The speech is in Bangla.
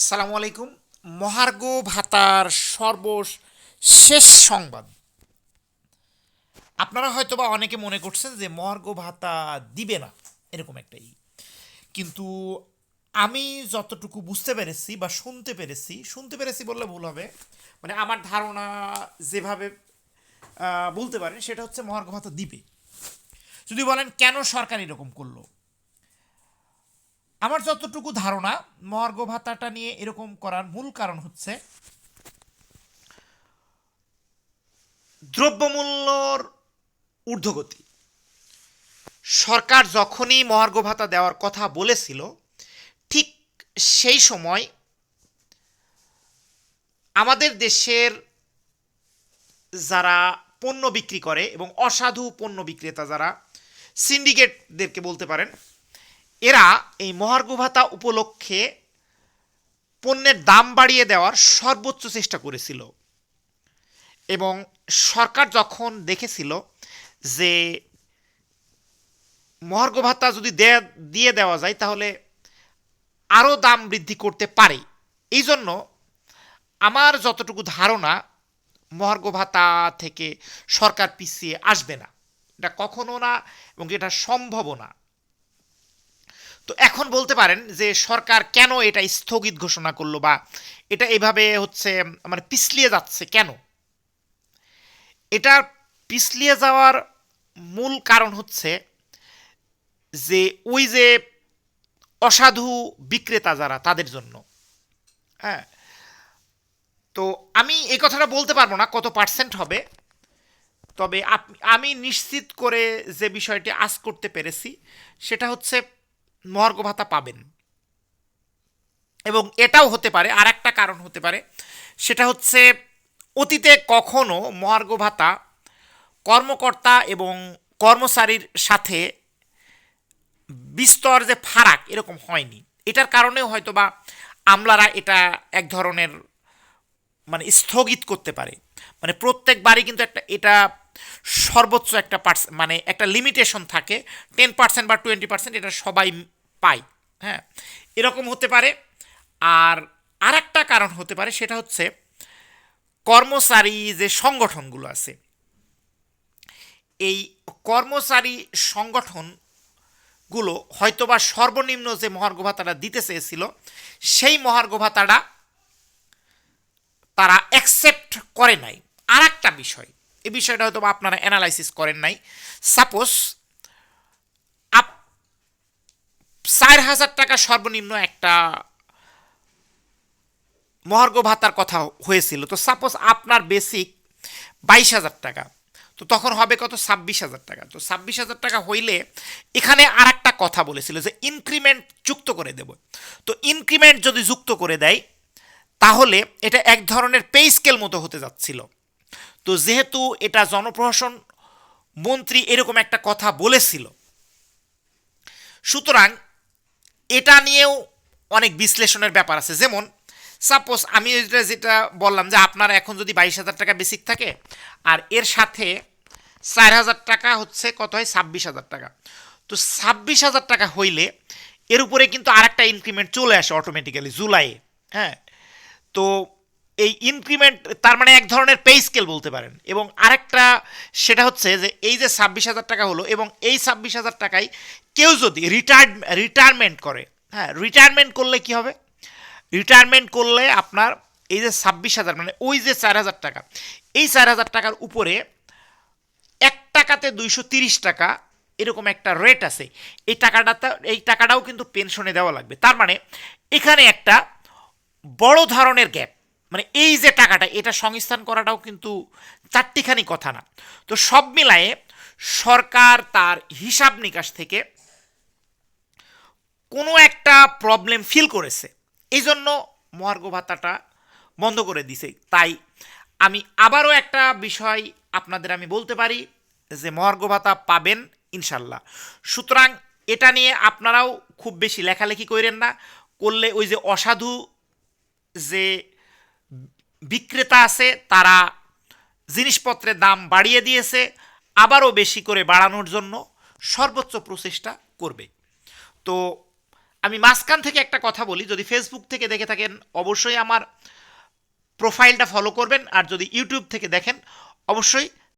আসসালামু আলাইকুম। মহার্ঘ ভাতার সর্বশেষ সংবাদ। আপনারা হয়তোবা অনেকে মনে করছেন যে মহার্ঘ ভাতা দিবে না, এরকম একটাই। কিন্তু আমি যতটুকু বুঝতে পেরেছি বা শুনতে পেরেছি শুনতে পেরেছি বললে ভুল হবে মানে আমার ধারণা যেভাবে বলতে পারেন, সেটা হচ্ছে মহার্ঘ ভাতা দিবে। যদি বলেন কেন সরকার এরকম করল? আমার যতটুকু ধারণা, মহার্ঘ ভাতাটা নিয়ে এরকম করার মূল কারণ হচ্ছে দ্রব্যমূল্যর ঊর্ধ্বগতি। সরকার যখনই মহার্ঘ ভাতা দেওয়ার কথা বলেছিল, ঠিক সেই সময় আমাদের দেশের যারা পণ্য বিক্রি করে এবং অসাধু পণ্য বিক্রেতা যারা সিন্ডিকেটদেরকে বলতে পারেন এরা এই মহার্ঘ ভাতা উপলক্ষে পণ্যের দাম বাড়িয়ে দেওয়ার সর্বোচ্চ চেষ্টা করেছিল। এবং সরকার যখন দেখেছিল যে মহার্ঘ ভাতা যদি দেয়া দেওয়া যায়, তাহলে আরও দাম বৃদ্ধি করতে পারে। এই জন্য আমার যতটুকু ধারণা মহার্ঘ ভাতা থেকে সরকার পিছিয়ে আসবে না। এটা কখনো না এবং এটা সম্ভবও না। তো এখন বলতে পারেন যে সরকার কেন এটা স্থগিত ঘোষণা করল বা এটা এভাবে হচ্ছে মানে পিছলিয়ে যাচ্ছে কেন? এটা পিছলিয়ে যাওয়ার মূল কারণ হচ্ছে যে ওই যে অসাধু বিক্রেতা যারা, তাদের জন্য। হ্যাঁ? তো আমি এই কথাটা বলতে পারব না কত পার্সেন্ট হবে, তবে আমি নিশ্চিত করে যে বিষয়টি আজ করতে পেরেছি। সেটা হচ্ছে মহার্ঘ ভাতা পাবেন। এবং এটাও হতে পারে আর একটা কারণ হতে পারে, সেটা হচ্ছে অতীতে কখনো মহার্ঘ ভাতা কর্মকর্তা এবং কর্মচারীর সাথে বিস্তর যে ফারাক এরকম হয়নি। এটার কারণেও হয়তো বা আমলারা এটা এক ধরনের মানে স্থগিত করতে পারে। মানে প্রত্যেকবারই কিন্তু একটা, এটা সর্বোচ্চ একটা পার্স মানে একটা লিমিটেশন থাকে। টেন পার্সেন্ট বা টোয়েন্টি পার্সেন্ট এটা সবাই পায় হ্যাঁ? এরকম হতে পারে। আর আর একটা কারণ হতে পারে, সেটা হচ্ছে কর্মচারী যে সংগঠনগুলো আছে, এই কর্মচারী সংগঠনগুলো হয়তোবা সর্বনিম্ন যে মহার্ঘ ভাতাটা দিতে চেয়েছিল, সেই মহার্ঘ ভাতাটা তারা অ্যাকসেপ্ট করে নাই। আর একটা বিষয়, এই বিষয়টা হয়তো আপনারা অ্যানালাইসিস করেন নাই। সাপোজ আপ চার হাজার টাকা সর্বনিম্ন একটা মহার্ঘ ভাতার কথা হয়েছিল। তো সাপোজ আপনার বেসিক বাইশ হাজার টাকা, তো তখন হবে কত? ছাব্বিশ হাজার টাকা। তো ছাব্বিশ হাজার টাকা হইলে এখানে আর একটা কথা বলেছিল যে ইনক্রিমেন্ট যুক্ত করে দেব। তো ইনক্রিমেন্ট যদি যুক্ত করে দেয় তাহলে এটা এক ধরনের পে স্কেল মতো হতে যাচ্ছিল। তো যেহেতু এটা জনপ্রশাসন মন্ত্রী এরকম একটা কথা বলেছিল, সুতরাং এটা নিয়েও অনেক বিশ্লেষণের ব্যাপার আছে। যেমন সাপোজ আমি যেটা যেটা বললাম যে আপনার এখন যদি বাইশ হাজার টাকা বেসিক থাকে, আর এর সাথে চার হাজার টাকা হচ্ছে কত হয়? ছাব্বিশ হাজার টাকা। তো ছাব্বিশ হাজার টাকা হইলে এর উপরে কিন্তু আরেকটা ইনক্রিমেন্ট চলে আসে অটোমেটিক্যালি জুলাইয়ে হ্যাঁ? তো এই ইনক্রিমেন্ট তার মানে এক ধরনের পে স্কেল বলতে পারেন। এবং আরেকটা সেটা হচ্ছে যে এই যে ছাব্বিশ হাজার টাকা হলো এবং এই ছাব্বিশ হাজার টাকায় কেউ যদি রিটায়ার্ড রিটায়ারমেন্ট করে হ্যাঁ রিটায়ারমেন্ট করলে কি হবে? রিটায়ারমেন্ট করলে আপনার এই যে ছাব্বিশ হাজার মানে ওই যে চার হাজার টাকা, এই চার হাজার টাকার উপরে এক টাকাতে দুইশো তিরিশ টাকা এরকম একটা রেট আছে। এই টাকাটা, এই টাকাটাও কিন্তু পেনশনে দেওয়া লাগবে। তার মানে এখানে একটা বড় ধরনের গ্যাপ। মানে এই যে টাকাটা, এটা সংস্থান করাটাও কিন্তু চারটিখানি কথা না। তো সব মিলায়ে সরকার তার হিসাব নিকাশ থেকে কোনো একটা প্রবলেম ফিল করেছে। এই জন্য মহার্ঘ ভাতাটা বন্ধ করে দিছে। তাই আমি আবারও একটা বিষয় আপনাদের আমি বলতে পারি যে মহার্ঘ ভাতা পাবেন ইনশাল্লাহ। সুতরাং এটা নিয়ে আপনারাও খুব বেশি লেখালেখি করেন না। করলে ওই যে অসাধু যে বিক্রেতা আছে, তারা জিনিসপত্রের দাম বাড়িয়ে দিয়েছে, আবারও বেশি করে বাড়ানোর জন্য সর্বোচ্চ প্রচেষ্টা করবে। তো আমি মাঝখান থেকে একটা কথা বলি, যদি ফেসবুক থেকে দেখে থাকেন, অবশ্যই আমার প্রোফাইলটা ফলো করবেন, আর যদি ইউটিউব থেকে দেখেন, অবশ্যই